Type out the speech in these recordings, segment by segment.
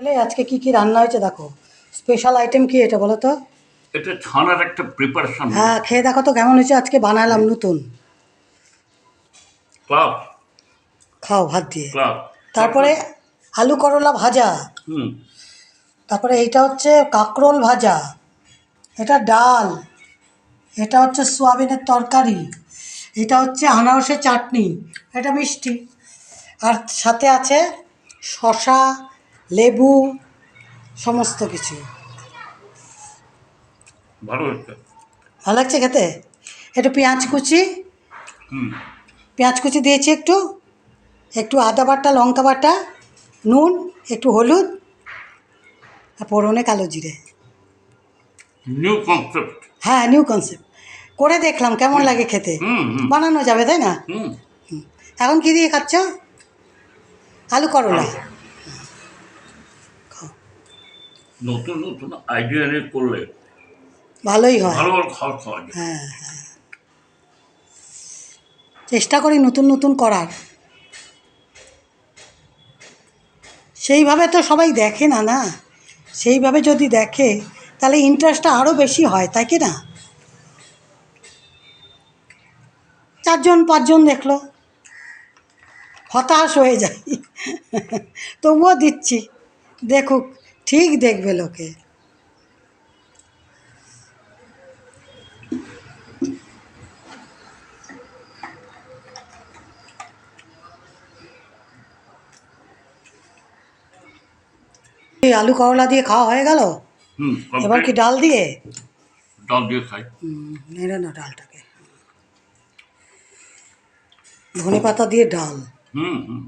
তাহলে আজকে কি কি রান্না হয়েছে দেখো? স্পেশাল আইটেম কি এটা বলো তো? এটা ছানার একটা প্রিপারেশন হ্যাঁ খেয়ে দেখো তো কেমন হয়েছে আজকে বানালাম নতুন। ক্লাব খাও ভাত দিয়ে। ক্লাব তারপরে আলু করলা ভাজা। হুম। তারপরে এইটা হচ্ছে কাঁকরোল ভাজা। এটা ডাল। এটা হচ্ছে সোয়াবিনের তরকারি। এটা হচ্ছে আনারসের চাটনি। এটা মিষ্টি। আর সাথে আছে শশা লেবু সমস্ত কিছু। ভালো ভালো লাগছে খেতে? একটু পেঁয়াজ কুচি। পেঁয়াজ কুচি দিয়েছি একটু। একটু আদা বাটা লঙ্কা বাটা নুন একটু হলুদ আর পোড়নে কালো জিরে। নিউ কনসেপ্ট হ্যাঁ নিউ কনসেপ্ট করে দেখলাম কেমন লাগে খেতে। বানানো যাবে তাই না? এখন কি দিয়ে খাচ্ছ? আলু করলা। নতুন নতুন আইডিয়া নিয়ে করলে ভালোই হয়। ভালো ভালো খাওয়া খাওয়া যায় হ্যাঁ হ্যাঁ। চেষ্টা করি নতুন নতুন করার। সেইভাবে তো সবাই দেখে না না? সেইভাবে যদি দেখে তাহলে ইন্টারেস্টটা আরও বেশি হয় তাই কি না? চারজন পাঁচজন দেখল। হতাশ হয়ে যাই। তবুও দিচ্ছি। দেখুক। ঠিক দেখবে লোকে। এই আলু করলা দিয়ে খাওয়া হয়ে গেল? এবার কি ডাল দিয়ে? ডাল দিয়ে খাই। নেড়ে না ডালটাকে। ধনে পাতা দিয়ে ডাল। হুম হুম।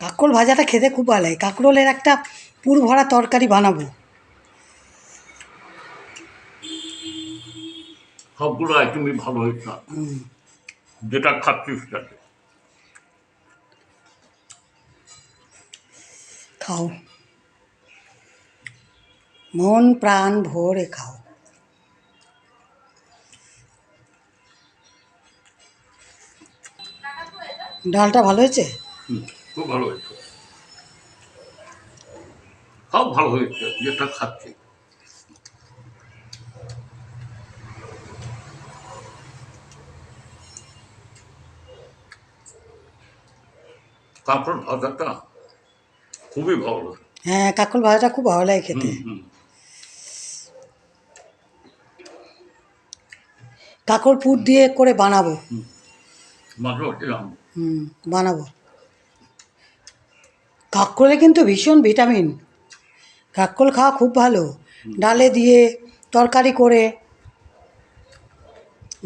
কাঁকরোল ভাজাটা খেতে খুব ভালো লাগে। কাঁকরোলের একটা পুর ভরা তরকারি বানাবো। সবগুলো আইটেমই ভালো হয়েছে। যেটা খাচ্ছিস তাতে খাও। মন প্রাণ ভরে খাও। ডালটা ভালো হয়েছে? হুম। খুব ভালো হয়েছে। সব ভালো হয়েছে যেটা খাচ্ছি। কাঁকড় ভাজাটা খুবই ভালো হ্যাঁ কাঁকরোল ভাজাটা খুব ভালো লাগে খেতে। হুম পুর দিয়ে করে বানাবো। হুম বানাবো। কাঁকরোলে কিন্তু ভীষণ ভিটামিন। কাঁকরোল খাওয়া খুব ভালো। ডালে দিয়ে তরকারি করে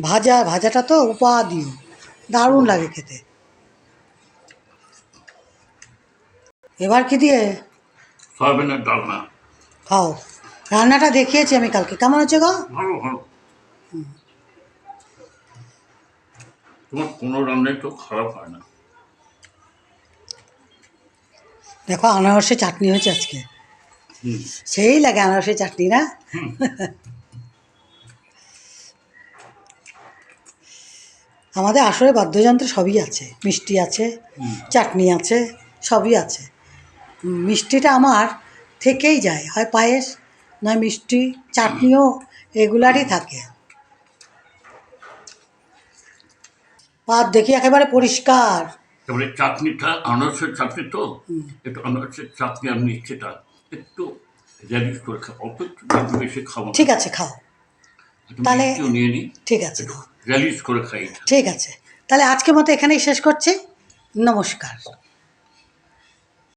ভাজা ভাজাটা তো উপা দিও দারুণ লাগে খেতে। এবার কি দিয়ে? সয়াবিনের ডালনা। খাও। রান্নাটা দেখিয়েছি আমি কালকে। কেমন হচ্ছে গো? ভালো ভালো। তোমার কোনো রান্নাই তো খারাপ হয় না। দেখো আনারসের চাটনি হয়েছে আজকে। সেই লাগে আনারসের চাটনি না? আমাদের আসলে বাদ্যযন্ত্র সবই আছে। মিষ্টি আছে চাটনি আছে সবই আছে। মিষ্টিটা আমার থেকেই যায়। হয় পায়েস নয় মিষ্টি চাটনিও রেগুলারই থাকে। পাত দেখি একেবারে পরিষ্কার। এবারে চাটনিটা আনারসের চাটনি তো? একটু আনারসের চাটনি আর মিষ্টিটা একটু র্যাডিশ করে খাও অত একটু বেশি খাব ঠিক আছে খাও। তাহলে- নিয়ে নিই ঠিক আছে র্যালিশ করে খাই ঠিক আছে। তাহলে আজকের মতো এখানেই শেষ করছি। নমস্কার।